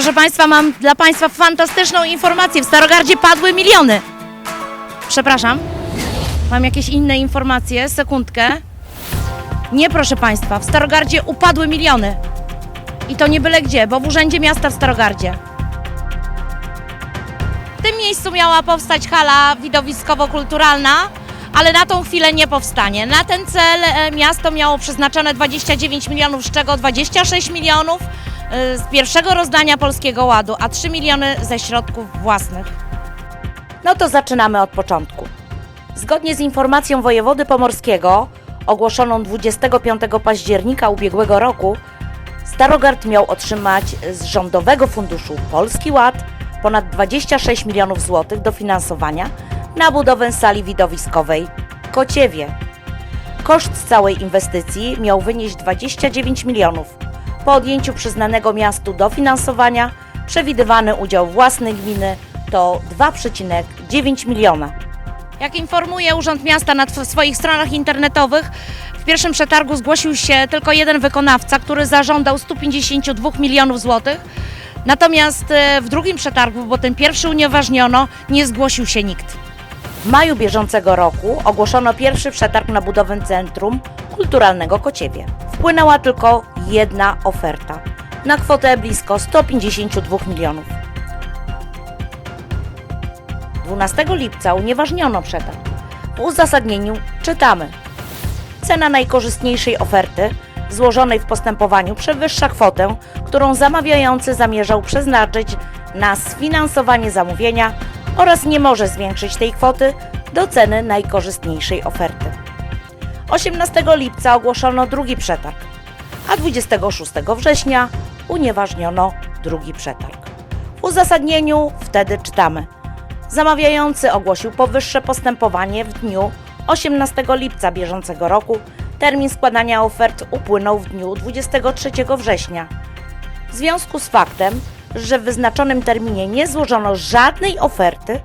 Proszę Państwa, mam dla Państwa fantastyczną informację. W Starogardzie padły miliony. Przepraszam. Mam jakieś inne informacje? Sekundkę. Nie, proszę Państwa, w Starogardzie upadły miliony. I to nie byle gdzie, bo w Urzędzie Miasta w Starogardzie. W tym miejscu miała powstać hala widowiskowo-kulturalna, ale na tą chwilę nie powstanie. Na ten cel e, miasto miało przeznaczone 29 milionów, z czego 26 milionów z pierwszego rozdania Polskiego Ładu, a 3 miliony ze środków własnych. No to zaczynamy od początku. Zgodnie z informacją wojewody pomorskiego, ogłoszoną 25 października ubiegłego roku, Starogard miał otrzymać z Rządowego Funduszu Polski Ład ponad 26 milionów złotych dofinansowania na budowę sali widowiskowej Kociewie. Koszt całej inwestycji miał wynieść 29 milionów. Po odjęciu przyznanego miastu dofinansowania przewidywany udział własny gminy to 2,9 miliona. Jak informuje Urząd Miasta na swoich stronach internetowych, w pierwszym przetargu zgłosił się tylko jeden wykonawca, który zażądał 152 milionów złotych. Natomiast e, w drugim przetargu, bo ten pierwszy unieważniono, nie zgłosił się nikt. W maju bieżącego roku ogłoszono pierwszy przetarg na budowę Centrum Kulturalnego Kociewie. Wpłynęła tylko jedna oferta na kwotę blisko 152 milionów. 12 lipca unieważniono przetarg. W uzasadnieniu czytamy: Cena najkorzystniejszej oferty złożonej w postępowaniu przewyższa kwotę, którą zamawiający zamierzał przeznaczyć na sfinansowanie zamówienia oraz nie może zwiększyć tej kwoty do ceny najkorzystniejszej oferty. 18 lipca ogłoszono drugi przetarg, a 26 września unieważniono drugi przetarg. W uzasadnieniu wtedy czytamy: Zamawiający ogłosił powyższe postępowanie w dniu 18 lipca bieżącego roku. Termin składania ofert upłynął w dniu 23 września. W związku z faktem, że w wyznaczonym terminie nie złożono żadnej oferty,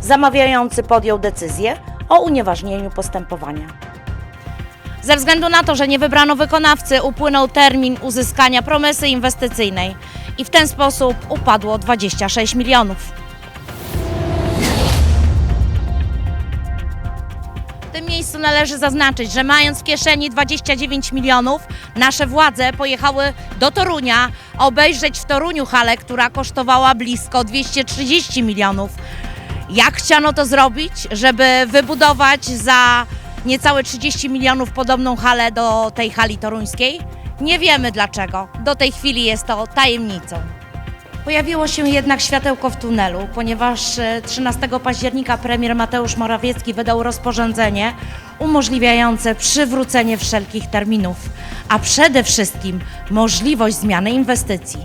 zamawiający podjął decyzję o unieważnieniu postępowania. Ze względu na to, że nie wybrano wykonawcy, upłynął termin uzyskania promesy inwestycyjnej i w ten sposób upadło 26 milionów. W tym miejscu należy zaznaczyć, że mając w kieszeni 29 milionów, nasze władze pojechały do Torunia obejrzeć w Toruniu halę, która kosztowała blisko 230 milionów. Jak chciano to zrobić, żeby wybudować za niecałe 30 milionów podobną halę do tej hali toruńskiej? Nie wiemy dlaczego. Do tej chwili jest to tajemnicą. Pojawiło się jednak światełko w tunelu, ponieważ e, 13 października premier Mateusz Morawiecki wydał rozporządzenie umożliwiające przywrócenie wszelkich terminów, a przede wszystkim możliwość zmiany inwestycji.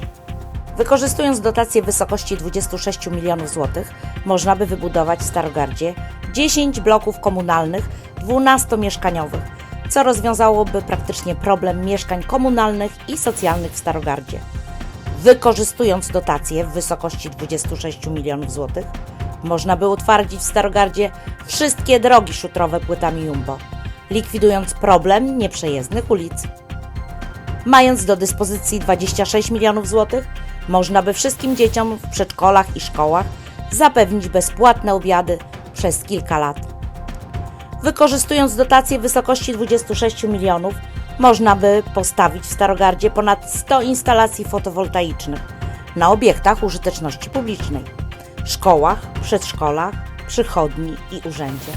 Wykorzystując dotację w wysokości 26 milionów złotych, można by wybudować w Starogardzie 10 bloków komunalnych 12-mieszkaniowych, co rozwiązałoby praktycznie problem mieszkań komunalnych i socjalnych w Starogardzie. Wykorzystując dotacje w wysokości 26 milionów złotych, można by utwardzić w Starogardzie wszystkie drogi szutrowe płytami Jumbo, likwidując problem nieprzejezdnych ulic. Mając do dyspozycji 26 milionów złotych, można by wszystkim dzieciom w przedszkolach i szkołach zapewnić bezpłatne obiady przez kilka lat. Wykorzystując dotacje w wysokości 26 milionów, można by postawić w Starogardzie ponad 100 instalacji fotowoltaicznych na obiektach użyteczności publicznej, szkołach, przedszkolach, przychodni i urzędzie.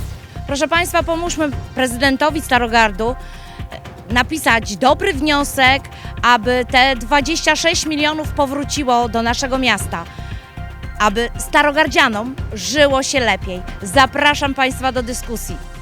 Proszę Państwa, pomóżmy prezydentowi Starogardu e, napisać dobry wniosek, aby te 26 milionów powróciło do naszego miasta, aby starogardzianom żyło się lepiej. Zapraszam Państwa do dyskusji.